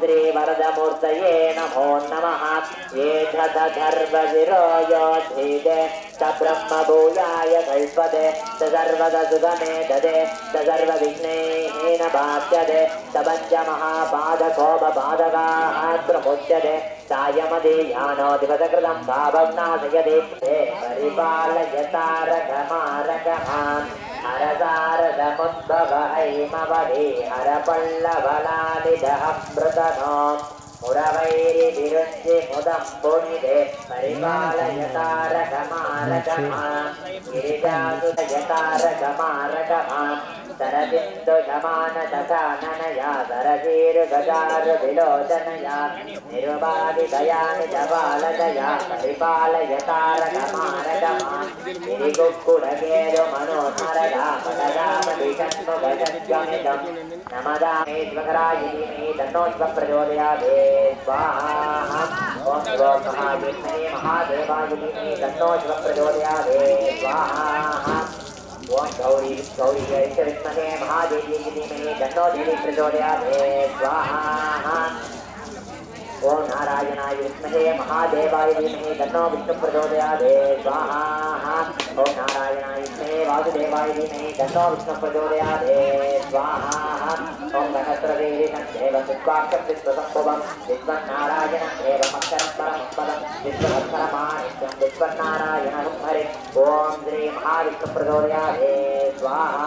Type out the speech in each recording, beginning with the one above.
శ్రీ వరదమూర్తయే నమో నమ ఏధర్వశిరో యోధీదే సబ్రహ్మ భూయాయ కల్పదే సర్వద సుగమే దదే సర్వ విఘ్నేన బాధ్యదే సపంచ మహాపాదకోప పాదకాత్రముచ్యతే సాయమదీయానో దివసకృతం భావం నాశయతి పరిపాలయతారకమారకమాన్ ஹரசாரதமுத்தவஹைமவதி ஹரபல்லவலாலிதஹம்ருதனோ முரவைரி விருஞ்சி முதம் புனிதே பரிபாலயதாரகமாரகமா கிரிஜாசுதயதாரகமாரகமாம். सरबिन्दुशमानशशाननया सरशीर्गजारुविलोचनया निरुपादिदयानि च बालदया परिपालयतारकमारकमान् गिरिगुक्कुडकेरुमनोहरया पदगामधिषण्मुगजद्गमिदम् नमदामे स्वकरायिनि मे तन्नोत्वप्रचोदयादे स्वाहा ॐ स्वमहाविष्णे महादेवायिनि मे तन्नोत्वप्रचोदयादे स्वाहा गौरी गौरी गौरी महादेवी दंडो स्वाहा ఓం నారాయణాయ విద్మహే మహాదేవాయ ధీమహి తన్నో విష్ణు ప్రచోదయాదే స్వాహా. ఓం నారాయణాయ విద్మహే వాసుదేవాయ ధీమహి తన్నో విష్ణు ప్రచోదయాదే స్వాహా. ఓం సహస్రదేవి సందేవ సుక్వాక్ష విశ్వసంభవం విశ్వనారాయణ దేవమక్షరం పరమపదం విశ్వభక్షరమాణిత్యం విశ్వనారాయణ హరి ఓం శ్రీ మహావిష్ణు ప్రచోదయాదే స్వాహా.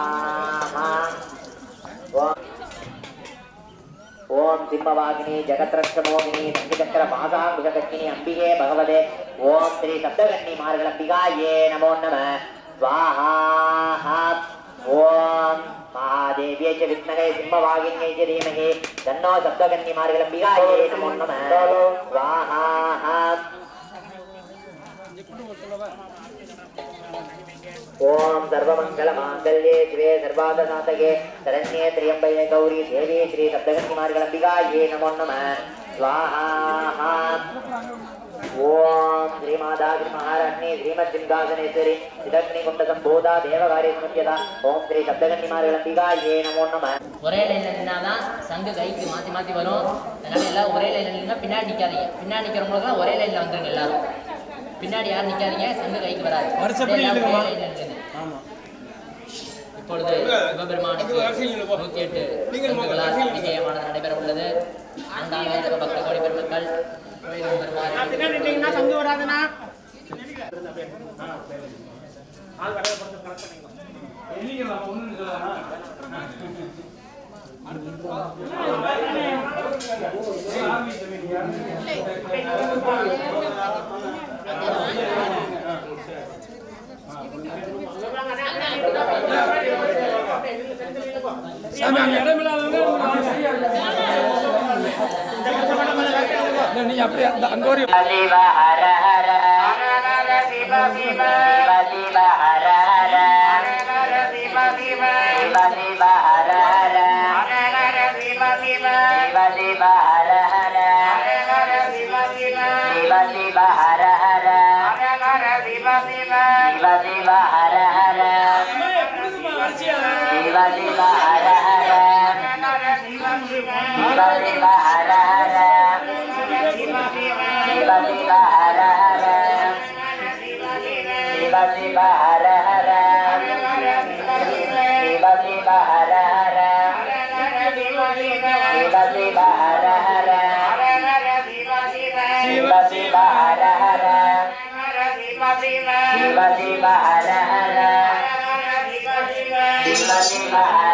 ஓம் சிம்மவாகினி ஜெகத்ரஷ்டமோகினி சங்கச்சக்கர பாசாங்குகதக்கினி அம்பிகே பகவதே. ஓம் ஸ்ரீ சப்தகன்னி மார்கள் அம்பிகா ஏ நமோ நம स्वाहा ओम महादेव्य च विद्महे सिंहवागिन्यै च धीमहि तन्नो सप्तगन्निमार्गलम्बिकायै नमो नमः स्वाहा ஓம் சர்வமங்கல மாங்கல்யே சிவே சர்வாதநாதகே. சரண்யே திரியம்பையே கௌரி தேவி ஸ்ரீ சப்தகன்மார்கள் அம்பிகாயே நமோ நம. ஸ்வாஹா ஓம் ஸ்ரீமாதா ஸ்ரீ மகாராணி ஸ்ரீமத் சிங்காசனேஸ்வரி சிதக்னி குண்ட சம்போதா தேவகாரிய சமுக்கியதா ஓம் ஸ்ரீ சப்தகன்மார்கள் அம்பிகாயே நமோ நம. ஒரே லைன்ல நின்னாதான் சங்கு கைக்கு மாத்தி மாத்தி வரும். அதனால எல்லாம் ஒரே லைன்ல நின்னா பின்னாடி நிக்காதீங்க. பின்னாடி நிக்கிறவங்களுக்கு ஒரே லைன்ல வந்துருங்க எல்லாரும். பின்னாடி யாரும் நிற்காதீங்க சங்கு கைக்கு வராது. வருஷப்படி இல்லைங்கம்மா இப்பொழுது சிவபெருமானுக்கு நூற்றி நடைபெற உள்ளது அந்த பக்த கோடி பெருமக்கள் வராதுன்னா நீ அப்படியே அந்த அங்க ஒரு Hara Hara. Shiva Shiva Shiva Hara Hara. Shiva Shiva Shiva Hara Hara. Shiva Shiva Shiva Hara Hara. Shiva Shiva Shiva Hara Hara. Shiva Shiva Shiva Hara Hara Shiva Shiva Shiva Shiva Hara Hara Shiva Shiva Hara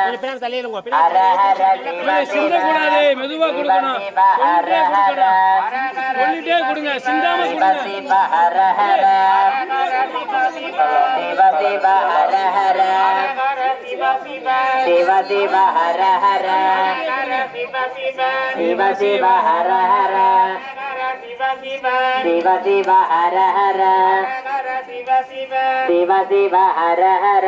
மெதுவா கொடுக்கணும் சொல்லிட்டே கொடுங்க சிந்தாம சிவ சிவ ஹர ஹர சிவ சிவ ஹர ஹர சிவ சிவ ஹர ஹர ஹர ஹர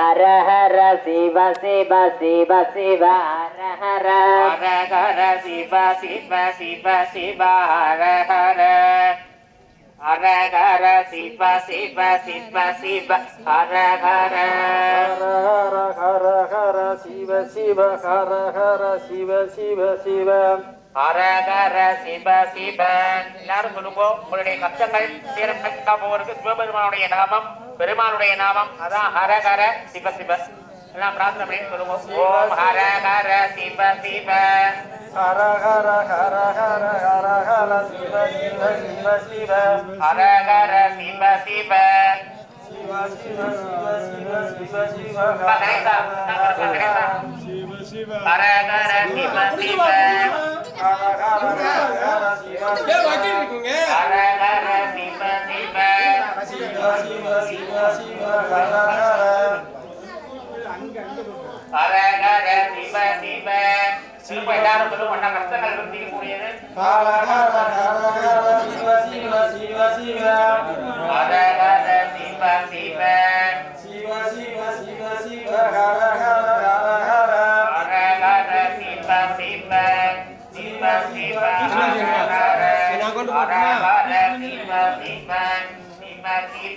ஹர ஹர சிவ சிவ சிவ சிவ ஹர ஹர ஹர ஹர சிவ சிவ சிவ சிவ ஹர ஹர ஹர ஹர சிவ சிவ சிவ சிவ ஹர ஹர ஹர ஹர ஹர சிவ சிவ ஹர ஹர சிவ சிவ சிவ ஹர ஹர சிவ சிவ எல்லாரும் சொல்லுங்க உங்களுடைய கஷ்டங்கள் போவதற்கு சிவபெருமானுடைய நாமம் பெருமாளுடைய நாமம் அதான் ஹர ஹர சிவ சிவ எல்லாம் பிரார்த்தனை பண்ணி சொல்லுவோம் ஓம் ஹர ஹர சிவ சிவ ஹர ஹர ஹர ஹர ஹர ஹர சிவ சிவ சிவ சிவ ஹர ஹர சிவ சிவ ஹர ஹர சிவ சிவ ஹர ஹர சிவ எல்லாரும் சொல்லும் ஒன்னா கஷ்டங்கள் பற்றிக்க கூடியது சிவ சிவ சிவ. சிவ சிவ சிவ.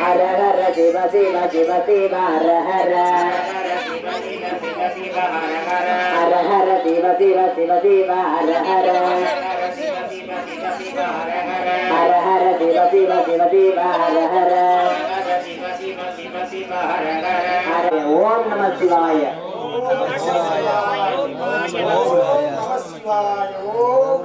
హర హర శివ శివ శివ శివ హర హర. హర హర శివ శివ శివ శివ హర హర. హర హర శివ శివ శివ శివ హర హర. ఓం నమ శివాయ. ఓం